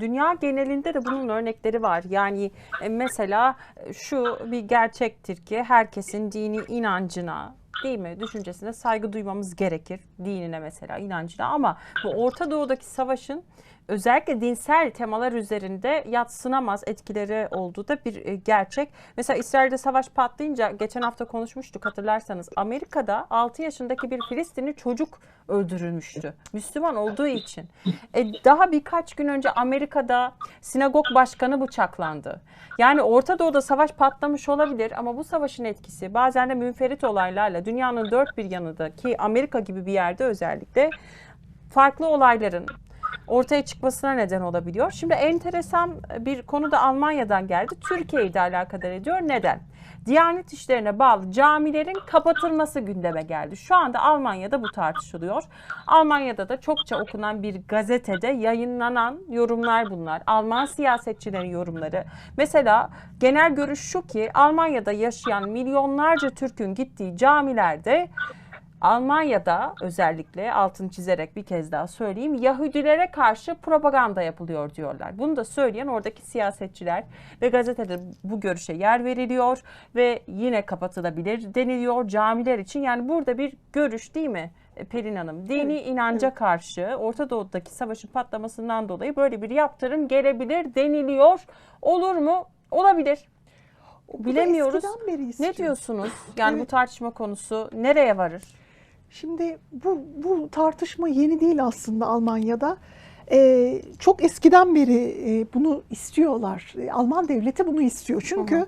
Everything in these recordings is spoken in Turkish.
Dünya genelinde de bunun örnekleri var. Yani e, mesela e, şu bir gerçektir ki herkesin dini inancına değil mi düşüncesine saygı duymamız gerekir. Dinine mesela inancına ama bu Orta Doğu'daki savaşın özellikle dinsel temalar üzerinde yatsınamaz etkileri olduğu da bir e, gerçek. Mesela İsrail'de savaş patlayınca geçen hafta konuşmuştuk hatırlarsanız. Amerika'da 6 yaşındaki bir Filistinli çocuk öldürülmüştü. Müslüman olduğu için. E, daha birkaç gün önce Amerika'da sinagog başkanı bıçaklandı. Yani Orta Doğu'da savaş patlamış olabilir ama bu savaşın etkisi bazen de münferit olaylarla dünyanın dört bir yanında ki Amerika gibi bir yerde özellikle farklı olayların ortaya çıkmasına neden olabiliyor. Şimdi enteresan bir konu da Almanya'dan geldi. Türkiye'yi de alakadar ediyor. Neden? Diyanet işlerine bağlı camilerin kapatılması gündeme geldi. Şu anda Almanya'da bu tartışılıyor. Almanya'da da çokça okunan bir gazetede yayınlanan yorumlar bunlar. Alman siyasetçilerin yorumları. Mesela genel görüş şu ki Almanya'da yaşayan milyonlarca Türk'ün gittiği camilerde Almanya'da özellikle altını çizerek bir kez daha söyleyeyim Yahudilere karşı propaganda yapılıyor diyorlar. Bunu da söyleyen oradaki siyasetçiler ve gazetede bu görüşe yer veriliyor ve yine kapatılabilir deniliyor camiler için. Yani burada bir görüş değil mi e, Pelin Hanım? Dini Evet, inanca karşı Orta Doğu'daki savaşın patlamasından dolayı böyle bir yaptırım gelebilir deniliyor. Olur mu? Olabilir. Bu Bilemiyoruz. Ne diyorsunuz? Yani bu Evet. tartışma konusu nereye varır? Şimdi bu, bu tartışma yeni değil aslında Almanya'da. Ee, çok eskiden beri e, bunu istiyorlar. E, Alman devleti bunu istiyor. Çünkü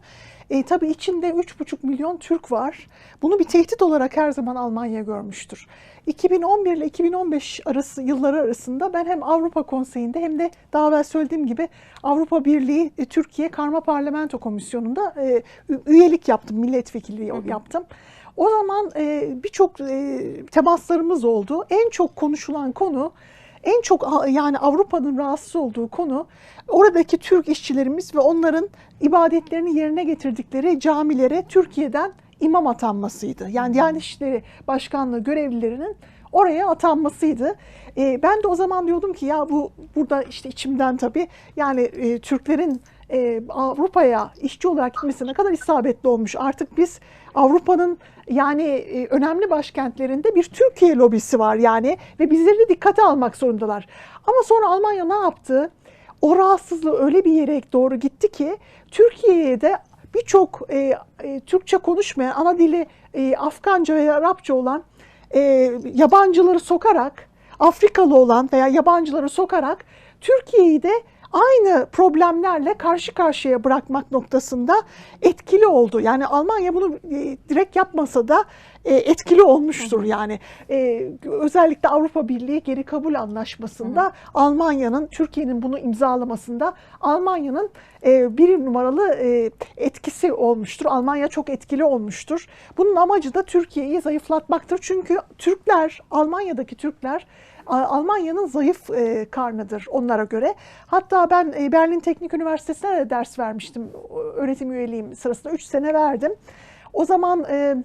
e, tabii içinde 3,5 milyon Türk var. Bunu bir tehdit olarak her zaman Almanya görmüştür. 2011 ile 2015 arası yılları arasında ben hem Avrupa Konseyi'nde hem de daha evvel söylediğim gibi Avrupa Birliği e, Türkiye Karma Parlamento Komisyonu'nda e, üyelik yaptım, milletvekilliği Hı hı. yaptım. O zaman e, birçok e, temaslarımız oldu. En çok konuşulan konu, en çok yani Avrupa'nın rahatsız olduğu konu oradaki Türk işçilerimiz ve onların ibadetlerini yerine getirdikleri camilere Türkiye'den imam atanmasıydı. Yani Diyanet İşleri Başkanlığı görevlilerinin oraya atanmasıydı. E, ben de o zaman diyordum ki ya bu burada işte içimden tabii yani e, Türklerin e, Avrupa'ya işçi olarak gitmesi ne kadar isabetli olmuş. Artık biz Avrupa'nın yani e, önemli başkentlerinde bir Türkiye lobisi var yani ve bizleri de dikkate almak zorundalar. Ama sonra Almanya ne yaptı? O rahatsızlığı öyle bir yere doğru gitti ki Türkiye'ye de birçok e, e, Türkçe konuşmayan ana dili e, Afganca veya Arapça olan e, yabancıları sokarak Afrikalı olan veya yabancıları sokarak Türkiye'yi de aynı problemlerle karşı karşıya bırakmak noktasında etkili oldu. Yani Almanya bunu e, direkt yapmasa da etkili olmuştur yani. E, özellikle Avrupa Birliği geri kabul anlaşmasında Almanya'nın Türkiye'nin bunu imzalamasında Almanya'nın e, bir numaralı e, etkisi olmuştur. Almanya çok etkili olmuştur. Bunun amacı da Türkiye'yi zayıflatmaktır. Çünkü Türkler, Almanya'daki Türkler Almanya'nın zayıf e, karnıdır onlara göre. Hatta ben e, Berlin Teknik Üniversitesi'ne de ders vermiştim. Öğretim üyeliğim sırasında 3 sene verdim. O zaman e, e,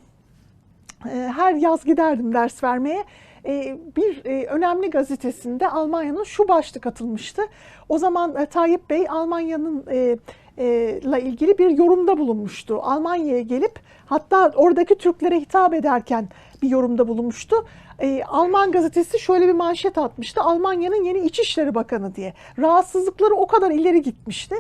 her yaz giderdim ders vermeye. E, bir e, önemli gazetesinde Almanya'nın şu başlık atılmıştı. O zaman e, Tayyip Bey Almanya'nın e, e, ilgili bir yorumda bulunmuştu. Almanya'ya gelip hatta oradaki Türklere hitap ederken bir yorumda bulunmuştu. E, Alman gazetesi şöyle bir manşet atmıştı. Almanya'nın yeni İçişleri Bakanı diye. Rahatsızlıkları o kadar ileri gitmişti.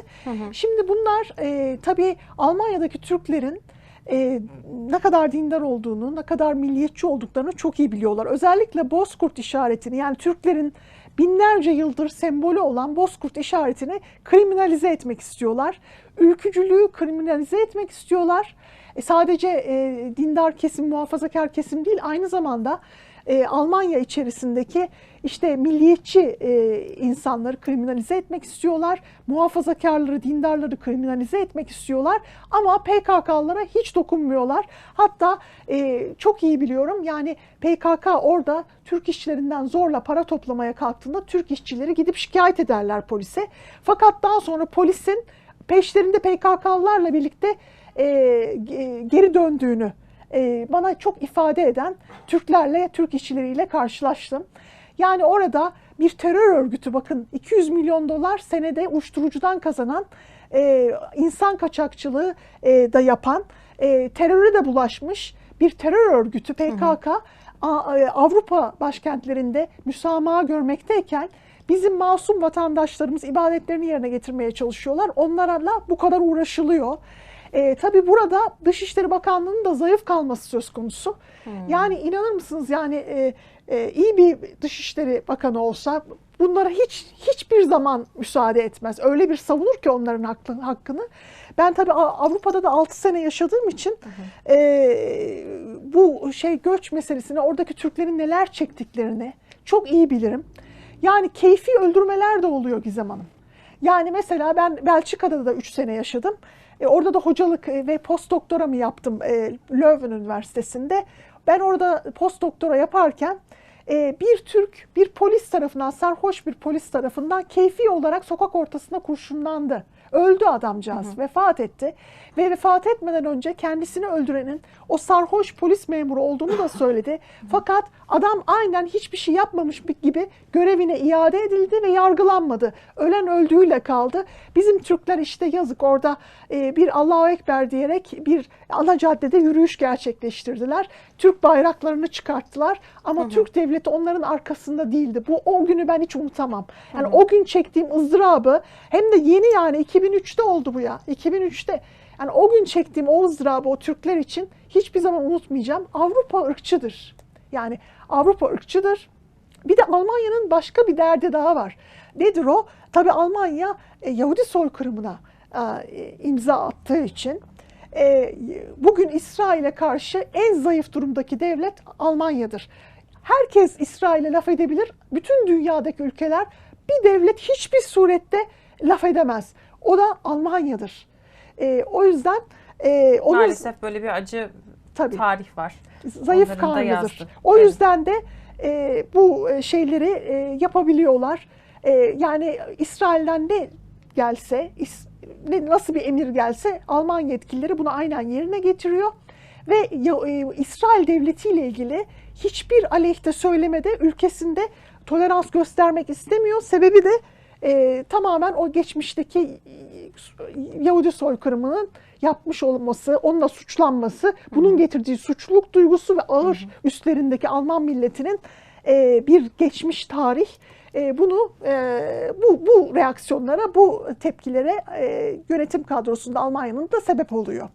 Şimdi bunlar e, tabii Almanya'daki Türklerin e, ne kadar dindar olduğunu, ne kadar milliyetçi olduklarını çok iyi biliyorlar. Özellikle Bozkurt işaretini yani Türklerin binlerce yıldır sembolü olan Bozkurt işaretini kriminalize etmek istiyorlar. Ülkücülüğü kriminalize etmek istiyorlar. E, sadece e, dindar kesim, muhafazakar kesim değil aynı zamanda e, Almanya içerisindeki işte milliyetçi e, insanları kriminalize etmek istiyorlar. Muhafazakarları, dindarları kriminalize etmek istiyorlar. Ama PKK'lara hiç dokunmuyorlar. Hatta e, çok iyi biliyorum yani PKK orada Türk işçilerinden zorla para toplamaya kalktığında Türk işçileri gidip şikayet ederler polise. Fakat daha sonra polisin peşlerinde PKK'larla birlikte e, ge- geri döndüğünü e, bana çok ifade eden Türklerle, Türk işçileriyle karşılaştım. Yani orada bir terör örgütü bakın 200 milyon dolar senede uyuşturucudan kazanan e, insan kaçakçılığı e, da yapan e, teröre de bulaşmış bir terör örgütü PKK A- e, Avrupa başkentlerinde müsamaha görmekteyken bizim masum vatandaşlarımız ibadetlerini yerine getirmeye çalışıyorlar. Onlarla bu kadar uğraşılıyor. E, tabii burada Dışişleri Bakanlığı'nın da zayıf kalması söz konusu. Yani inanır mısınız yani e, e, iyi bir Dışişleri Bakanı olsa bunlara hiç hiçbir zaman müsaade etmez. Öyle bir savunur ki onların hakkını. hakkını. Ben tabii Avrupa'da da 6 sene yaşadığım için e, bu şey göç meselesini oradaki Türklerin neler çektiklerini çok iyi bilirim. Yani keyfi öldürmeler de oluyor Gizem Hanım. Yani mesela ben Belçika'da da 3 sene yaşadım. E, orada da hocalık e, ve post doktoramı yaptım e, Leuven Üniversitesi'nde. Ben orada post doktora yaparken e, bir Türk bir polis tarafından sarhoş bir polis tarafından keyfi olarak sokak ortasında kurşunlandı. Öldü adamcağız, vefat etti. Ve vefat etmeden önce kendisini öldürenin o sarhoş polis memuru olduğunu da söyledi. Fakat adam aynen hiçbir şey yapmamış gibi görevine iade edildi ve yargılanmadı. Ölen öldüğüyle kaldı. Bizim Türkler işte yazık orada e, bir Allahu Ekber diyerek bir ana caddede yürüyüş gerçekleştirdiler. Türk bayraklarını çıkarttılar ama Türk devleti onların arkasında değildi. Bu o günü ben hiç unutamam. Yani o gün çektiğim ızdırabı hem de yeni yani 2003'te oldu bu ya. 2003'te. Yani o gün çektiğim o ızdırabı o Türkler için hiçbir zaman unutmayacağım. Avrupa ırkçıdır. Yani Avrupa ırkçıdır. Bir de Almanya'nın başka bir derdi daha var. Nedir o? Tabii Almanya e, Yahudi soykırımına e, imza attığı için e, bugün İsrail'e karşı en zayıf durumdaki devlet Almanya'dır. Herkes İsrail'e laf edebilir. Bütün dünyadaki ülkeler bir devlet hiçbir surette laf edemez. O da Almanya'dır. E, o yüzden e, onun Maalesef böyle bir acı tabii tarih var. zayıf yazdı. O Evet. yüzden de e, bu e, şeyleri e, yapabiliyorlar. E, yani İsrail'den ne gelse, is- ne, nasıl bir emir gelse Alman yetkilileri bunu aynen yerine getiriyor. Ve e, İsrail devleti ile ilgili hiçbir aleyhte söylemede ülkesinde tolerans göstermek istemiyor. Sebebi de e, tamamen o geçmişteki e, Yahudi soykırımının yapmış olması, onunla suçlanması, bunun getirdiği suçluluk duygusu ve ağır üstlerindeki Alman milletinin e, bir geçmiş tarih. E, bunu e, bu bu reaksiyonlara, bu tepkilere e, yönetim kadrosunda Almanya'nın da sebep oluyor.